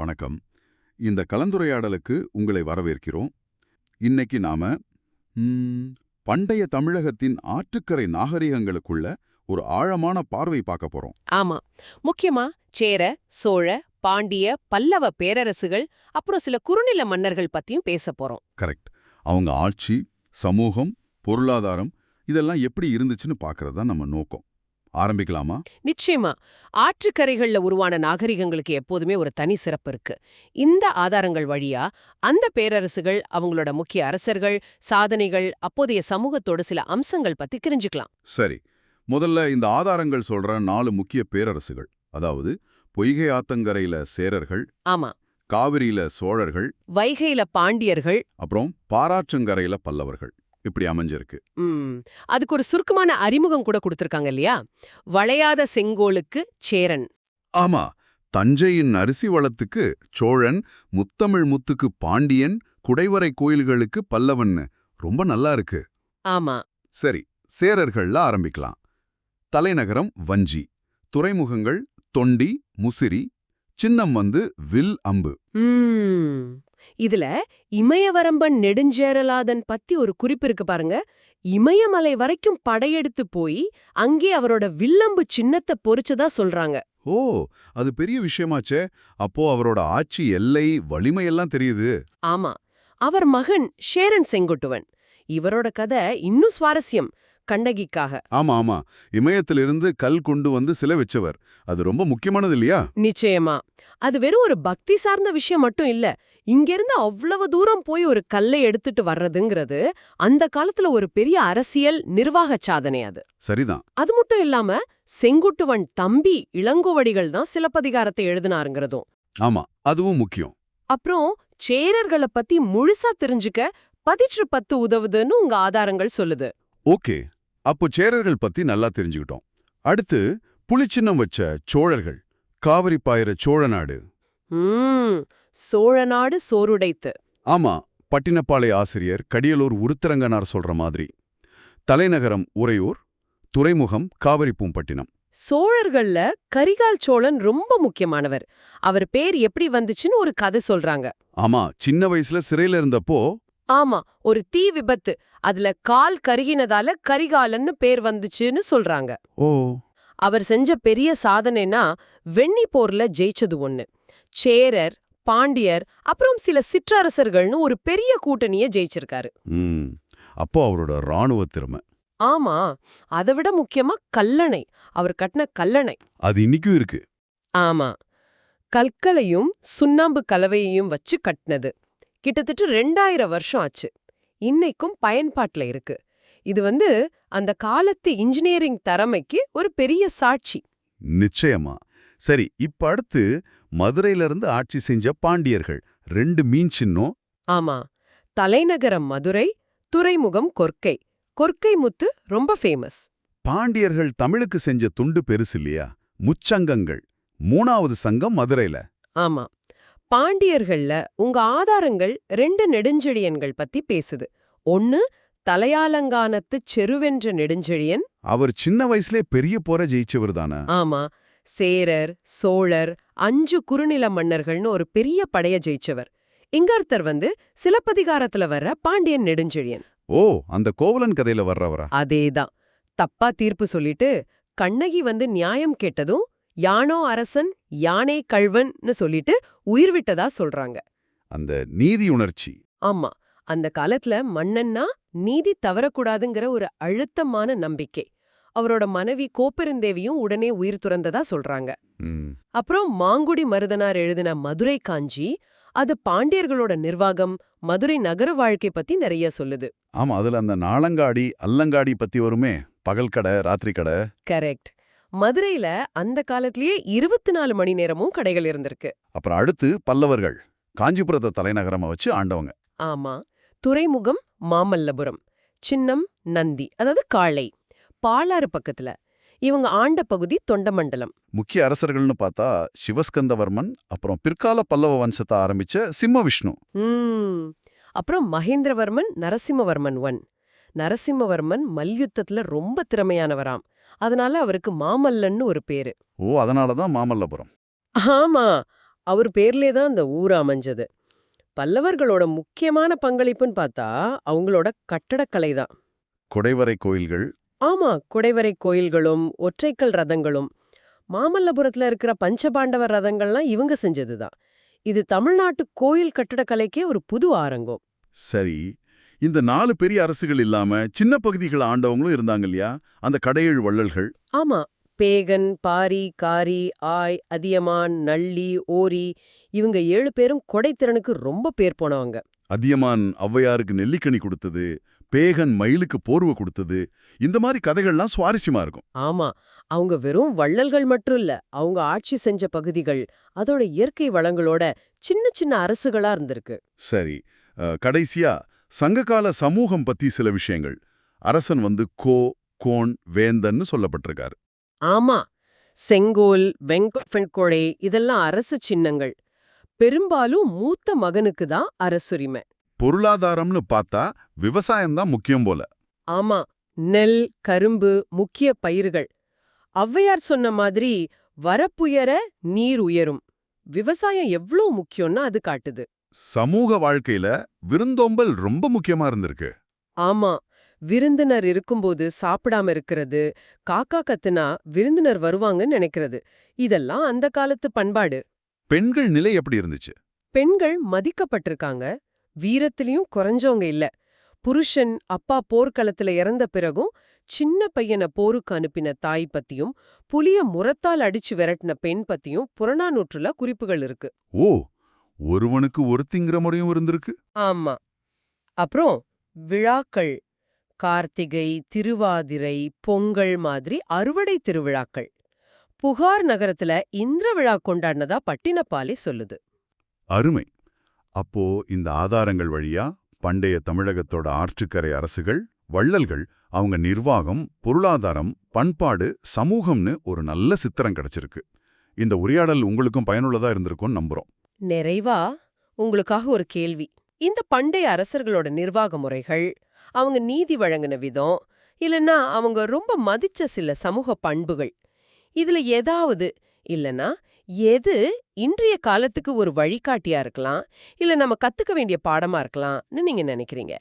வணக்கம். இந்த கலந்துரையாடலுக்கு உங்களை வரவேற்கிறோம். இன்னைக்கு நாம பண்டைய தமிழகத்தின் ஆற்றுக்கரை நாகரிகங்களுக்குள்ள ஒரு ஆழமான பார்வை பார்க்க போறோம். ஆமா. முக்கியமா சேர சோழ பாண்டிய பல்லவ பேரரசுகள் அப்புறம் சில குறுநில மன்னர்கள் பத்தியும் பேச போறோம். கரெக்ட். அவங்க ஆட்சி சமூகம் பொருளாதாரம் இதெல்லாம் எப்படி இருந்துச்சுன்னு பார்க்கறது தான் நம்ம நோக்கம். ஆரம்பிக்கலாமா? நிச்சயமா. ஆற்றுக்கரைகள்ல உருவான நாகரிகங்களுக்கு எப்போதுமே ஒரு தனி சிறப்பு இருக்கு. இந்த ஆதாரங்கள் வழியா அந்த பேரரசுகள் அவங்களோட முக்கிய அரசர்கள் சாதனைகள் அப்போதைய சமூகத்தோட சில அம்சங்கள் பத்தி தெரிஞ்சுக்கலாம். சரி. முதல்ல இந்த ஆதாரங்கள் சொல்ற நாலு முக்கிய பேரரசுகள். அதாவது பொய்கை ஆத்தங்கரையில சேரர்கள் ஆமா. காவிரியில சோழர்கள் வைகையில பாண்டியர்கள் அப்புறம் பாராற்றங்கரையில பல்லவர்கள். இப்படி அமைஞ்சிருக்கு. அதுக்கு ஒரு சுருக்கமான அறிமுகம் கூட கொடுத்திருக்காங்க இல்லையா? வளையாத செங்கோலுக்கு சேரன். ஆமா. தஞ்சையின் அரிசி வளத்துக்கு சோழன் முத்தமிழ் முத்துக்கு பாண்டியன் குடைவரை கோயில்களுக்கு பல்லவன்னு ரொம்ப நல்லா இருக்கு. ஆமா. சரி சேரர்கள்ல ஆரம்பிக்கலாம். தலைநகரம் வஞ்சி. துறைமுகங்கள் தொண்டி முசிறி. சின்னம் வந்து வில் அம்பு. இதுல இமயவரம்பன் நெடுஞ்சேரலாதன் பத்தி ஒரு குறிப்பு இருக்கு பாருங்க. இமயமலை வரைக்கும் படையெடுத்து போய் அங்கே அவரோட வில்லம்பு சின்னத்தை பொறிச்சதா சொல்றாங்க. ஓ அது பெரிய விஷயமாச்சே. அப்போ அவரோட ஆட்சி எல்லை வலிமையெல்லாம் தெரியுது. ஆமா. அவர் மகன் ஷேரன் செங்குட்டுவன். இவரோட கதை இன்னும் சுவாரஸ்யம் கண்ணகிக்காக. ஆமா ஆமா. இமயத்திலிருந்து கல் கொண்டு வந்து சிலை வச்சவர். அது ரொம்ப முக்கியமானது இல்லையா? நிச்சயமா. அது வெறும் ஒரு பக்தி சார்ந்த விஷயம் மட்டும் இல்ல. இங்கிருந்து அவ்வளவு தூரம் போய் ஒரு கல்லை எடுத்துட்டு வர்றதுங்கிறது அந்த காலத்துல ஒரு பெரிய அரசியல் நிர்வாக சாதனை அது. சரிதான். அது மட்டும் இல்லாம செங்குட்டுவன் தம்பி இளங்கோவடிகள் தான் சிலப்பதிகாரத்தை எழுதினாருங்கிறதும். ஆமா அதுவும் முக்கியம். அப்புறம் சேரர்களை பத்தி முழுசா தெரிஞ்சுக்க பதிற்று பத்து உதவுதுன்னு உங்க ஆதாரங்கள் சொல்லுது. ஓகே. அப்போ சேரர்கள் பத்தி நல்லா தெரிஞ்சுக்கிட்டோம். அடுத்து புலிச்சின்னம் வச்ச சோழர்கள் காவிரி பாயிர சோழநாடு ம் சோழநாடு சோறுடைத்து. ஆமா பட்டினப்பாளைய ஆசிரியர் கடியலூர் உருத்திரங்கனார் சொல்ற மாதிரி. தலைநகரம் உறையூர் துறைமுகம் காவிரி பூம்பட்டினம். சோழர்கள்ல கரிகால் சோழன் ரொம்ப முக்கியமானவர். அவர் பேர் எப்படி வந்துச்சுன்னு ஒரு கதை சொல்றாங்க. ஆமா சின்ன வயசுல சிறையில இருந்தப்போ ஆமா ஒரு தீ விபத்து. அதுல கால் கருகினதால கரிகாலன்னு பேர் வந்துச்சுன்னு சொல்றாங்க. ஓ. அவர் செஞ்ச பெரிய சாதனைனா வெண்ணி போர்ல ஜெயிச்சது ஒண்ணு. சேரர் பாண்டியர் அப்புறம் சில சிற்றரசர்கள்னு ஒரு பெரிய கூட்டணிய ஜெயிச்சிருக்காரு. அப்போ அவரோட ராணுவ திறமை. ஆமா அதை விட முக்கியமா கல்லணை. அவர் கட்டின கல்லணை. அது இன்னிக்கும் இருக்கு. ஆமா. கற்களையும் சுண்ணாம்பு கலவையையும் வச்சு கட்டினது. கிட்டத்தட்ட ரெண்டாயிரம் வருஷம் ஆச்சு. இன்னைக்கும் பயன்பாட்டுல இருக்கு. இது வந்து அந்த காலத்து இன்ஜினியரிங் திறமைக்கு ஒரு பெரிய சாட்சி. நிச்சயமா. சரி இப்ப அடுத்து மதுரையில இருந்து ஆட்சி செஞ்ச பாண்டியர்கள் ரெண்டு மீன் சின்னம். ஆமா. தலைநகரம் மதுரை துறைமுகம் கொர்க்கை. கொர்க்கை முத்து ரொம்ப ஃபேமஸ் பாண்டியர்கள் தமிழுக்கு செஞ்ச துண்டு பெருசு இல்லையா? முச்சங்கங்கள். மூணாவது சங்கம் மதுரையில. ஆமா. பாண்டியர்கள்ல உங்க ஆதாரங்கள் ரெண்டு நெடுஞ்செழியன்கள் பத்தி பேசுது. ஒன்னு தலையாலங்கானத்து செருவென்ற நெடுஞ்செழியன். அவர் சின்ன வயசுலே பெரிய போர ஜெயிச்சவர் தானே? ஆமா. சேரர் சோழர் அஞ்சு குறுநில மன்னர்கள்னு ஒரு பெரிய படைய ஜெயிச்சவர். இங்கர்த்தர் வந்து சிலப்பதிகாரத்துல வர்ற பாண்டியன் நெடுஞ்செழியன். ஓ அந்த கோவலன் கதையில வர்றவரா? அதேதான். தப்பா தீர்ப்பு சொல்லிட்டு கண்ணகி வந்து நியாயம் கேட்டதும் யானோ அரசன் யானே கள்வன்னு சொல்லிட்டு உயிர் விட்டதா சொல்றாங்க. அந்த நீதி உணர்ச்சி. ஆமா அந்த காலத்துல மன்னன்னா நீதி தவறக்கூடாதுங்கிற ஒரு அழுத்தமான நம்பிக்கை. அவரோட மனைவி கோப்பெருந்தேவியும் உடனே உயிர் துறந்ததா சொல்றாங்க. அப்புறம் மாங்குடி மருதனார் எழுதின மதுரை காஞ்சி அது பாண்டியர்களோட நிர்வாகம் மதுரை நகர வாழ்க்கை பத்தி நிறைய சொல்லுது. ஆமா அதுல அந்த நாளங்காடி அல்லங்காடி பத்தி வருமே பகல் கடை ராத்திரி கடை. கரெக்ட். மதுரையில அந்த காலத்திலேயே இருபத்தி நாலு மணி நேரமும் கடைகள் இருந்திருக்கு. அப்புறம் அடுத்து பல்லவர்கள் காஞ்சிபுரத்தை தலைநகரமா வச்சு ஆண்டவங்க. ஆமா. துறைமுகம் மாமல்லபுரம் சின்னம் நந்தி அதாவது காளை பாலாறு பக்கத்துல. இவங்க ஆண்ட பகுதி தொண்டமண்டலம். முக்கிய அரசர்கள்னு பார்த்தா சிவஸ்கந்தவர்மன் அப்புறம் பிற்கால பல்லவ வம்சத்தை ஆரம்பிச்ச சிம்ம விஷ்ணு அப்புறம் மகேந்திரவர்மன் நரசிம்மவர்மன் ஒன். நரசிம்மவர்மன் மல்யுத்தத்துல ரொம்ப திறமையானவராம். அதனால அவருக்கு மாமல்லன்னு ஒரு பேரு. ஓ அதனால தான் மாமல்லபுரம். ஆமா அவர் பேர்லே தான் அந்த ஊர் அமைஞ்சது. பல்லவர்களோட முக்கியமான பங்களிப்புன்னு பார்த்தா அவங்களோட கட்டடக்கலை தான். குடைவரை கோயில்கள். ஆமா குடைவரை கோயில்களும் ஒற்றைக்கல் ரதங்களும். மாமல்லபுரத்துல இருக்கிற பஞ்சபாண்டவர் ரதங்கள்லாம் இவங்க செஞ்சதுதான் இது தமிழ்நாட்டு கோயில் கட்டடக்கலைக்கே ஒரு புது ஆரங்கம். சரி இந்த நாலு பெரிய அரசுகள் இல்லாம சின்ன பகுதிகள் ஆண்டவங்களும் இருந்தாங்க இல்லையா? அந்த கடையேழு வள்ளல்கள். ஆமா. பேகன் பாரி காரி ஆய் அதியமான் நள்ளி ஓரி இவங்க ஏழு பேரும் கொடைத்திறனுக்கு ரொம்ப பேர் போனவங்க. அதியமான் ஔவையாருக்கு நெல்லிக்கனி கொடுத்தது பேகன் மயிலுக்கு போர்வை கொடுத்தது இந்த மாதிரி கதைகள்லாம் சுவாரஸ்யமா இருக்கும். ஆமா. அவங்க வெறும் வள்ளல்கள் மட்டும் இல்ல அவங்க ஆட்சி செஞ்ச பகுதிகள் அதோட இயற்கை வளங்களோட சின்ன சின்ன அரசுகளா இருந்திருக்கு. சரி. கடைசியா சங்ககால சமூகம் பத்தி சில விஷயங்கள். அரசன் வந்து கோ கோன் வேந்தன்னு சொல்லப்பட்டிருக்காரு. ஆமா. செங்கோல் வெங்கொடை இதெல்லாம் அரசு சின்னங்கள். பெரும்பாலும் மூத்த மகனுக்கு தான் அரசுரிமை. பொருளாதாரம்னு பார்த்தா விவசாயம்தான் முக்கியம் போல. ஆமா. நெல் கரும்பு முக்கிய பயிர்கள். ஔவையார் சொன்ன மாதிரி வரப்புயர நீர் உயரும். விவசாயம் எவ்ளோ முக்கியம்னா அது காட்டுது. சமூக வாழ்க்கையில விருந்தோம்பல் ரொம்ப முக்கியமா இருந்திருக்கு. ஆமா. விருந்தினர் இருக்கும்போது சாப்பிடாம இருக்கிறது காக்கா கத்துனா விருந்தினர் வருவாங்கன்னு நினைக்கிறது. இதெல்லாம் அந்த காலத்து பண்பாடு. பெண்கள் நிலை எப்படி இருந்துச்சு? பெண்கள் மதிக்கப்பட்டிருக்காங்க. வீரத்திலயும் குறைஞ்சவங்க இல்ல. புருஷன் அப்பா போர்க்களத்துல இறந்த பிறகும் சின்ன பையனை போருக்கு அனுப்பின தாய் பத்தியும் புலிய முரத்தால் அடிச்சு விரட்டின பெண் பத்தியும் புறநானூற்றுல குறிப்புகள் இருக்கு. ஓ! ஒருவனுக்கு ஒருத்திங்கிற முறையும் இருந்திருக்கு. ஆமா. அப்புறம் விழாக்கள் கார்த்திகை திருவாதிரை பொங்கல் மாதிரி அறுவடை திருவிழாக்கள். புகார் நகரத்துல இந்திர விழா கொண்டாடினதா பட்டினப்பாலி சொல்லுது. அருமை. அப்போ இந்த ஆதாரங்கள் வழியா பண்டைய தமிழகத்தோட ஆற்றுக்கரை அரசுகள் வள்ளல்கள் அவங்க நிர்வாகம் பொருளாதாரம் பண்பாடு சமூகம்னு ஒரு நல்ல சித்திரம் கிடைச்சிருக்கு. இந்த உரையாடல் உங்களுக்கும் பயனுள்ளதா இருந்திருக்கும்னு நம்புறோம். நிறைவா? உங்களுக்காக ஒரு கேள்வி. இந்த பண்டைய அரசர்களோட நிர்வாக முறைகள் அவங்க நீதி வழங்கின விதம் இல்லனா அவங்க ரொம்ப மதிச்ச சில சமூக பண்புகள் இதுல ஏதாவது இல்லனா எது இன்றைய காலத்துக்கு ஒரு வழிகாட்டியா இருக்கலாம் இல்ல நம்ம கத்துக்க வேண்டிய பாடமா இருக்கலாம்னு நீங்க நினைக்கிறீங்க?